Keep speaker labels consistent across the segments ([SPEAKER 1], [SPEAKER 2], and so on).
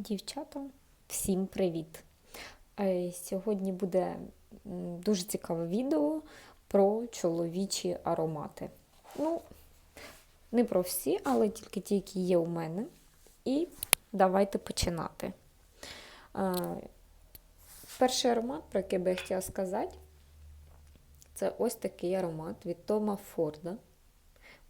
[SPEAKER 1] Дівчата, всім привіт! Е, Сьогодні буде дуже цікаве відео про чоловічі аромати. Ну, не про всі, але тільки ті, які є у мене. І давайте починати. Е, Перший аромат, про який би я хотіла сказати, це ось такий аромат від Тома Форда.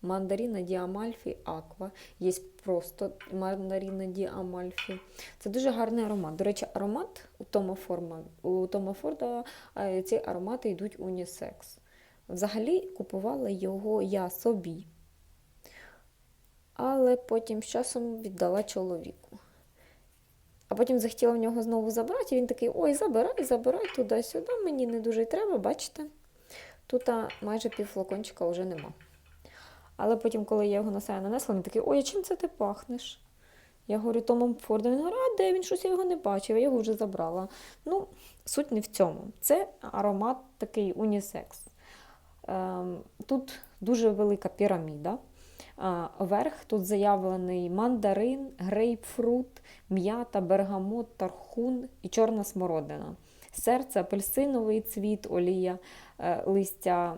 [SPEAKER 1] Мандаріна Діамальфі Аква. Є просто мандаріна Діамальфі. Це дуже гарний аромат. До речі, аромат у Тома, Форма, у Тома Форда е, ці аромати йдуть унісекс. Взагалі купувала його я собі, але потім з часом віддала чоловіку. А потім захотіла в нього знову забрати, і він такий: ой, забирай, забирай туди-сюди, мені не дуже треба, бачите? Тут майже пів флакончика вже нема. Але потім, коли я його на себе нанесла, він такий, ой, а чим це ти пахнеш? Я говорю, Томом Фордом. Він говорить, а де він щось я його не бачив, я його вже забрала. Ну, суть не в цьому. Це аромат такий унісекс. Ем, Тут дуже велика піраміда. Верх тут заявлений мандарин, грейпфрут, м'ята, бергамот, тархун і чорна смородина. Серце, апельсиновий цвіт, олія, е, листя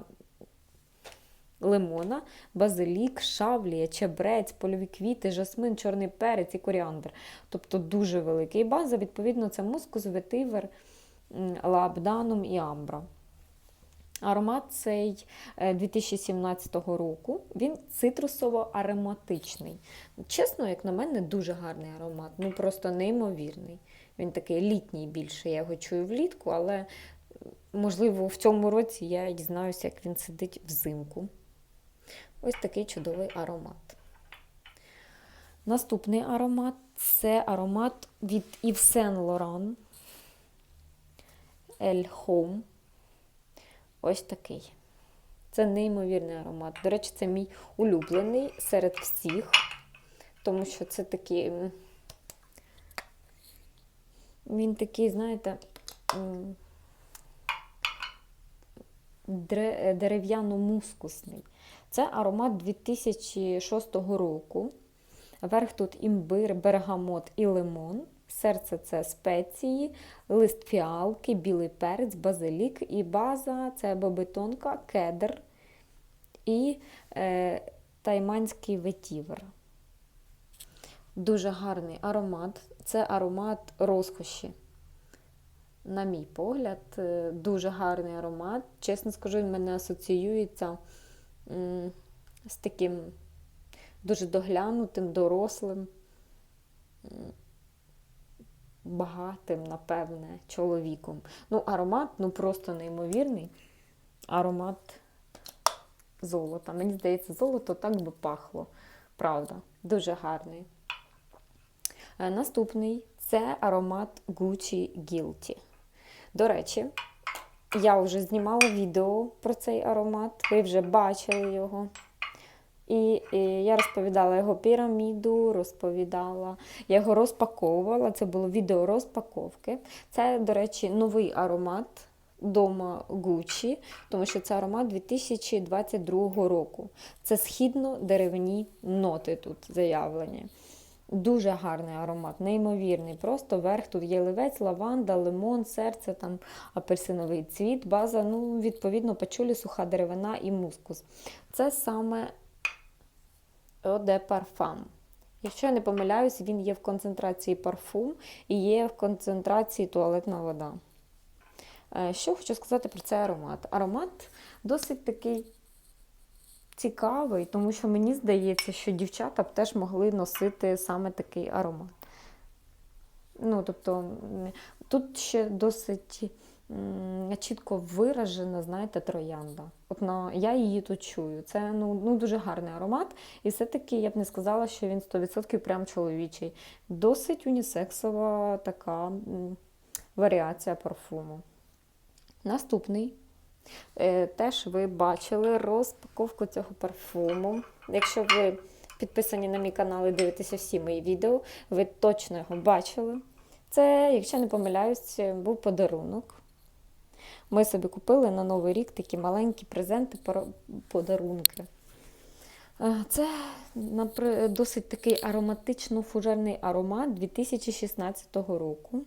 [SPEAKER 1] лимона, базилік, шавлія, чебрець, польові квіти, жасмин, чорний перець і коріандр. Тобто дуже великий. база, відповідно, це мускус, ветивер, м, лаабданум і амбра. Аромат цей е, 2017 року. Він цитрусово-ароматичний. Чесно, як на мене, дуже гарний аромат. Ну просто неймовірний. Він такий літній більше. Я його чую влітку, але можливо в цьому році я дізнаюся, як він сидить взимку. Ось такий чудовий аромат. Наступний аромат це аромат від Yves Saint Laurent El Home. Ось такий. Це неймовірний аромат. До речі, це мій улюблений серед всіх, тому що це такий. Він такий, знаєте, дерев'яно-мускусний. Це аромат 2006 року. Верх тут імбир, бергамот і лимон. Серце це спеції, лист фіалки, білий перець, базилік і база це бобитонка, кедр і е, тайманський ветівер. Дуже гарний аромат. Це аромат розкоші. На мій погляд, е, дуже гарний аромат. Чесно скажу, він мене асоціюється з таким дуже доглянутим, дорослим, багатим, напевне, чоловіком. Ну, аромат ну просто неймовірний. Аромат золота. Мені здається, золото так би пахло. Правда, дуже гарний. Е, Наступний це аромат Gucci Guilty. До речі, я вже знімала відео про цей аромат, ви вже бачили його. І, і я розповідала його піраміду, розповідала, я його розпаковувала. Це було відео розпаковки. Це, до речі, новий аромат дома Gucci, тому що це аромат 2022 року. Це східно-деревні ноти тут заявлені. Дуже гарний аромат, неймовірний. Просто верх тут є ливець, лаванда, лимон, серце, там апельсиновий цвіт, база, ну, відповідно, пачулі, суха деревина і мускус. Це саме de Parfum. Якщо я не помиляюсь, він є в концентрації парфум і є в концентрації туалетна вода. Е, Що хочу сказати про цей аромат? Аромат досить такий цікавий, тому що мені здається, що дівчата б теж могли носити саме такий аромат. Ну, тобто, тут ще досить чітко виражена, знаєте, троянда. От на, я її тут чую. Це ну, ну, дуже гарний аромат. І все-таки я б не сказала, що він 100% прям чоловічий. Досить унісексова така варіація парфуму. Наступний. Е, Теж ви бачили розпаковку цього парфуму. Якщо ви підписані на мій канал і дивитеся всі мої відео, ви точно його бачили. Це, якщо не помиляюсь, був подарунок. Ми собі купили на Новий рік такі маленькі презенти, подарунки. Е, Це досить такий ароматично-фужерний аромат 2016 року.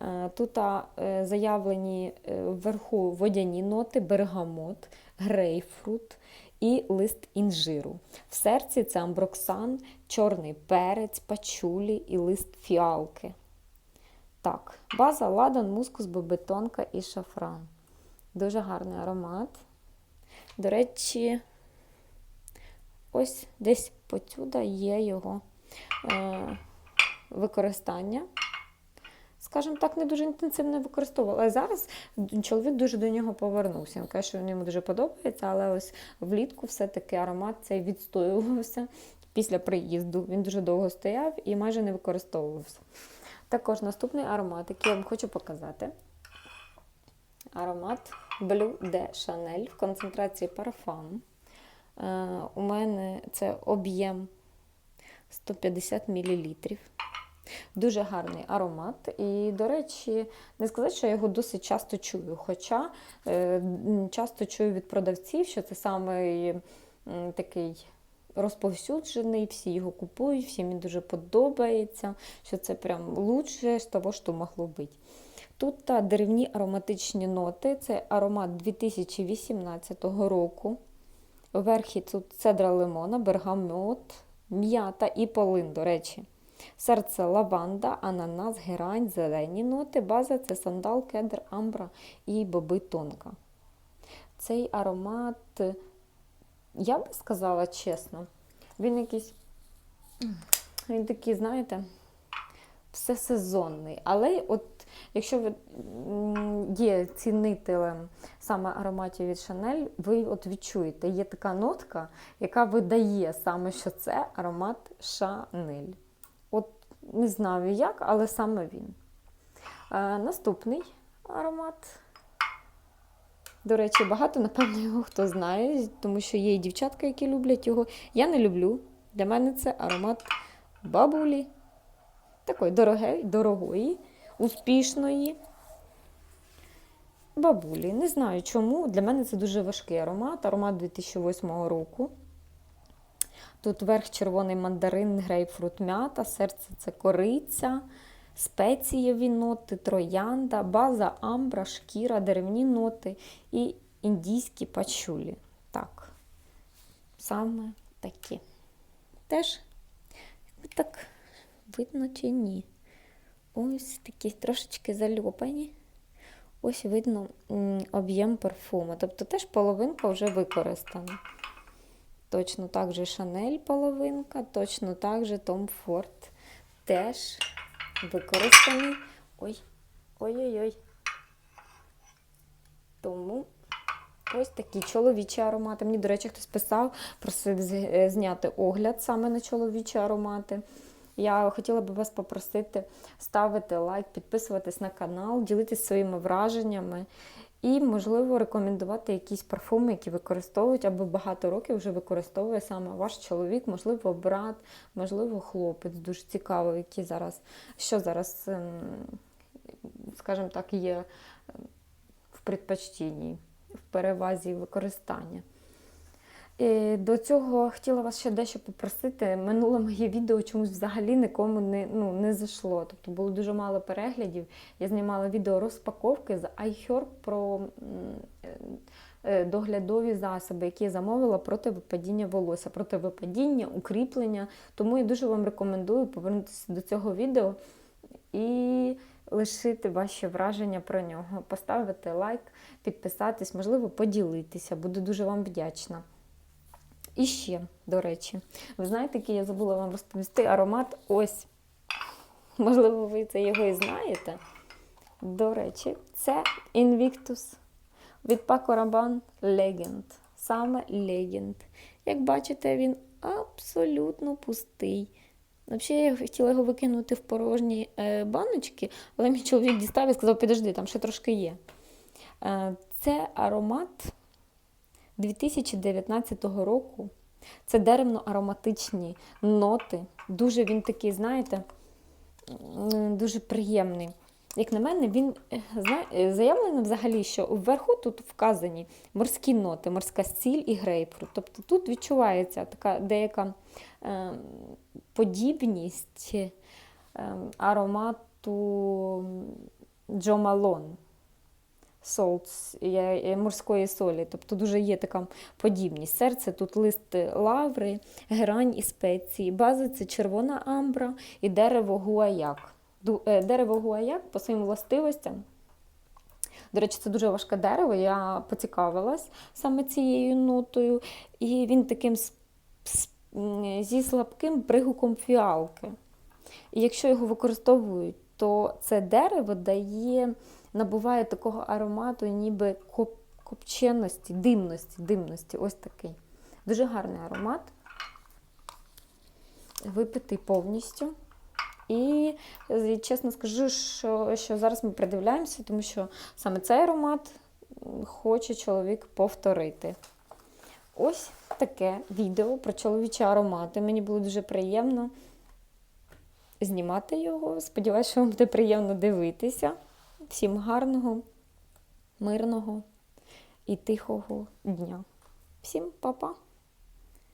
[SPEAKER 1] Е, Тут е, заявлені е, вверху водяні ноти, бергамот, грейпфрут і лист інжиру. В серці це амброксан, чорний перець, пачулі і лист фіалки. Так, база ладан, мускус, бобетонка і шафран. Дуже гарний аромат. До речі, ось десь потюда є його е, використання. Скажімо так, не дуже інтенсивно використовувала. Але зараз чоловік дуже до нього повернувся. Він каже, що йому дуже подобається, але ось влітку все-таки аромат цей відстоювався після приїзду. Він дуже довго стояв і майже не використовувався. Також наступний аромат, який я вам хочу показати. Аромат Blue de Chanel в концентрації парфам. Е, у мене це об'єм 150 мл. Дуже гарний аромат. І, до речі, не сказати, що я його досить часто чую. Хоча е, часто чую від продавців, що це саме такий розповсюджений, всі його купують, всім він дуже подобається, що це прям лучше з того, що могло бути. Тут та деревні ароматичні ноти, це аромат 2018 року. Верхі тут цедра лимона, бергамот, м'ята і полин, до речі. Серце лаванда, ананас, герань, зелені ноти. База це сандал, кедр, амбра і боби тонка. Цей аромат, я би сказала чесно, він якийсь, він такий, знаєте, всесезонний. Але от якщо ви є цінителем саме ароматів від Chanel, ви от відчуєте, є така нотка, яка видає саме, що це аромат Chanel. От не знаю як, але саме він. Е, наступний аромат. До речі, багато, напевно, його хто знає, тому що є і дівчатка, які люблять його. Я не люблю. Для мене це аромат бабулі. Такої дороге, дорогої, успішної бабулі. Не знаю чому. Для мене це дуже важкий аромат. Аромат 2008 року. Тут верх червоний мандарин, грейпфрут, м'ята, серце це кориця, спецієві ноти, троянда, база, амбра, шкіра, деревні ноти і індійські пачулі. Так, саме такі. Теж так видно чи ні. Ось такі трошечки зальопані. Ось видно об'єм парфуму. Тобто теж половинка вже використана. Точно так же Шанель половинка, точно так же Том Форд теж використаний. Ой, ой-ой-ой. Тому ось такі чоловічі аромати. Мені, до речі, хтось писав, просив е, зняти огляд саме на чоловічі аромати. Я хотіла би вас попросити ставити лайк, підписуватись на канал, ділитись своїми враженнями. І, можливо, рекомендувати якісь парфуми, які використовують або багато років вже використовує саме ваш чоловік, можливо, брат, можливо, хлопець. Дуже цікаво, які зараз, що зараз, ем, скажімо так, є ем, в предпочтінні, в перевазі використання. І до цього хотіла вас ще дещо попросити. Минуле моє відео чомусь взагалі нікому не, ну, не зайшло. Тобто було дуже мало переглядів. Я знімала відео розпаковки з iHerb про е, е, доглядові засоби, які я замовила проти випадіння волосся, проти випадіння, укріплення. Тому я дуже вам рекомендую повернутися до цього відео і лишити ваші враження про нього, поставити лайк, підписатись, можливо, поділитися. Буду дуже вам вдячна. І ще, до речі, ви знаєте, який я забула вам розповісти аромат ось. Можливо, ви це його і знаєте. До речі, це Invictus від Paco Rabanne Legend. Саме Legend. Як бачите, він абсолютно пустий. Взагалі, я хотіла його викинути в порожні е, баночки, але мій чоловік дістав і сказав, підожди, там ще трошки є. Е, це аромат 2019 року. Це деревно-ароматичні ноти. Дуже він такий, знаєте, дуже приємний. як на мене, він е, е, заявлено взагалі, що вверху тут вказані морські ноти, морська сіль і грейпфрут. Тобто тут відчувається така деяка е, подібність е, аромату Джо Малон. Солт морської солі, тобто дуже є така подібність. Серце тут лист лаври, герань і спеції, база це червона амбра і дерево гуаяк. Е, Дерево гуаяк по своїм властивостям. До речі, це дуже важке дерево. Я поцікавилась саме цією нотою, і він таким зі слабким пригуком фіалки. І якщо його використовують, то це дерево дає, набуває такого аромату, ніби коп, копченості, димності, димності. Ось такий. Дуже гарний аромат. Випитий повністю. І чесно скажу, що, що зараз ми придивляємося, тому що саме цей аромат хоче чоловік повторити. Ось таке відео про чоловічі аромати. Мені було дуже приємно знімати його. Сподіваюся, що вам буде приємно дивитися. Всім гарного, мирного і тихого дня. Всім па-па!